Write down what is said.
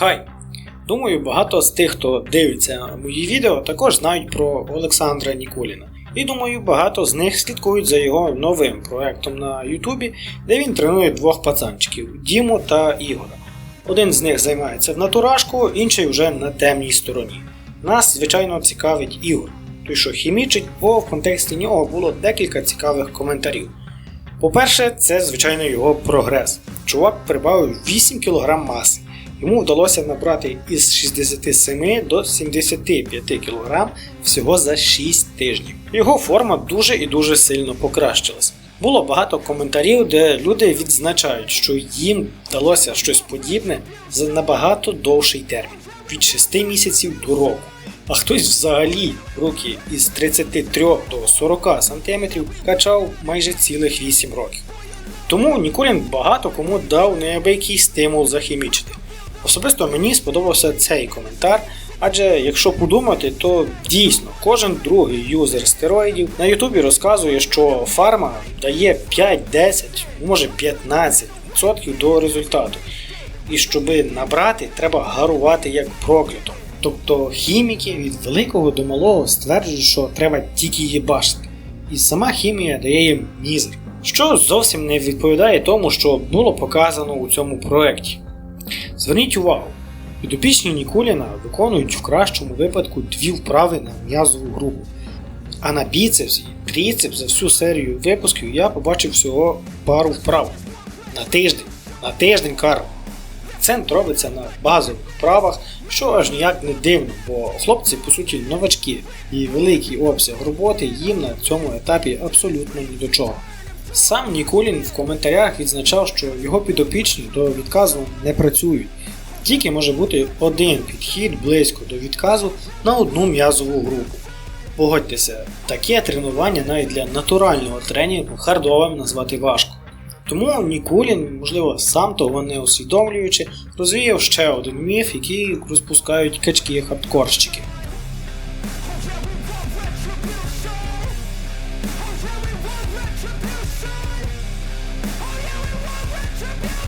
Хай! Думаю, багато з тих, хто дивиться мої відео, також знають про Олександра Нікуліна. І думаю, багато з них слідкують за його новим проектом на Ютубі, де він тренує двох пацанчиків Діму та Ігора. Один з них займається в натуражку, інший вже на темній стороні. Нас, звичайно, цікавить Ігор, той, що хімічить, бо в контексті нього було декілька цікавих коментарів. По-перше, це, звичайно, його прогрес. Чувак прибавив 8 кг маси. Йому вдалося набрати із 67 до 75 кг всього за 6 тижнів. Його форма дуже і дуже сильно покращилась. Було багато коментарів, де люди відзначають, що їм вдалося щось подібне за набагато довший термін від 6 місяців до року. А хтось взагалі руки із 33 до 40 см качав майже цілих 8 років. Тому Нікулін багато кому дав неабиякий стимул захімічити. Особисто мені сподобався цей коментар, адже якщо подумати, то дійсно кожен другий юзер стероїдів на Ютубі розказує, що фарма дає 5-10, може 15% до результату. І щоби набрати, треба гарувати як проклято. Тобто хіміки від великого до малого стверджують, що треба тільки їбашити. І сама хімія дає їм мізер, що зовсім не відповідає тому, що було показано у цьому проєкті. Зверніть увагу, підопічні Нікуліна виконують в кращому випадку дві вправи на м'язову групу. А на біцепс і тріцепс за всю серію випусків я побачив всього пару вправ. На тиждень. На тиждень Карл. Акцент робиться на базових вправах, що аж ніяк не дивно, бо хлопці по суті новачки, і великий обсяг роботи їм на цьому етапі абсолютно ні до чого. Сам Ніколін в коментарях відзначав, що його підопічні до відказу не працюють. Тільки може бути один підхід близько до відказу на одну м'язову групу. Погодьтеся, таке тренування навіть для натурального тренінгу хардовим назвати важко. Тому Нікулін, можливо, сам того не усвідомлюючи, розвіяв ще один міф, який розпускають качки хардкорщики.